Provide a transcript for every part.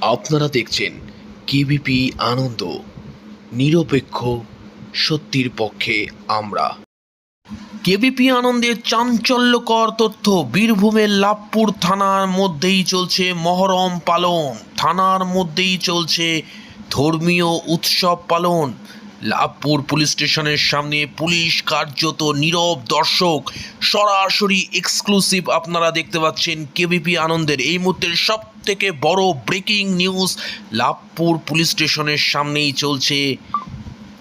আপনারা দেখছেন কেবিপি আনন্দ, নিরপেক্ষ, সত্যির পক্ষে আমরা। কেবিপি আনন্দের চাঞ্চল্যকর তথ্য বীরভূমের লাভপুর থানার মধ্যেই চলছে মহরম পালন। থানার মধ্যেই চলছে ধর্মীয় উৎসব পালন। লাভপুর পুলিশ স্টেশনের সামনে পুলিশ কার্যত নীরব দর্শক। সরাসরি এক্সক্লুসিভ আপনারা দেখতে পাচ্ছেন কেবিপি আনন্দের। এই মুহূর্তের সব থেকে বড় ব্রেকিং নিউজ লাভপুর পুলিশ স্টেশনের সামনেই চলছে।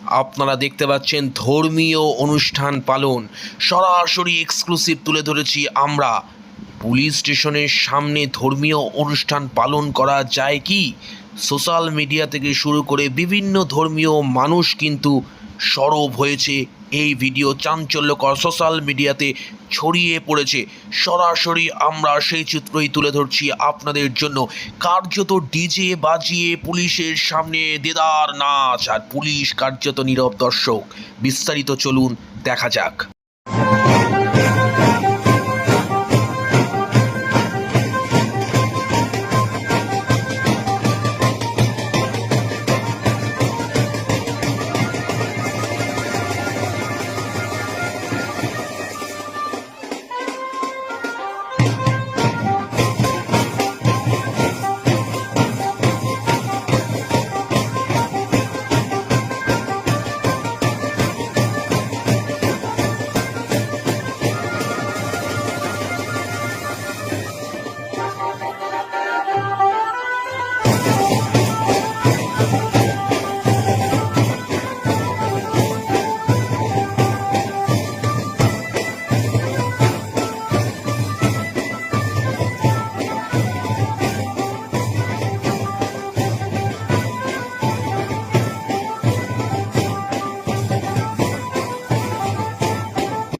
আপনারা দেখতে পাচ্ছেন ধর্মীয় অনুষ্ঠান পালন। সরাসরি এক্সক্লুসিভ তুলে ধরেছি আমরা। পুলিশ স্টেশনের সামনে ধর্মীয় অনুষ্ঠান পালন করা যায় কি? সোশ্যাল মিডিয়া থেকে শুরু করে বিভিন্ন ধর্মীয় মানুষ কিন্তু সরব হয়েছে। এই ভিডিও চাঞ্চল্যকর সোশ্যাল মিডিয়াতে ছড়িয়ে পড়েছে। সরাসরি আমরা সেই চিত্রই তুলে ধরছি আপনাদের জন্য। কার্যত ডিজে বাজিয়ে পুলিশের সামনে দেদার নাচ, আর পুলিশ কার্যত নীরব দর্শক। বিস্তারিত চলুন দেখা যাক।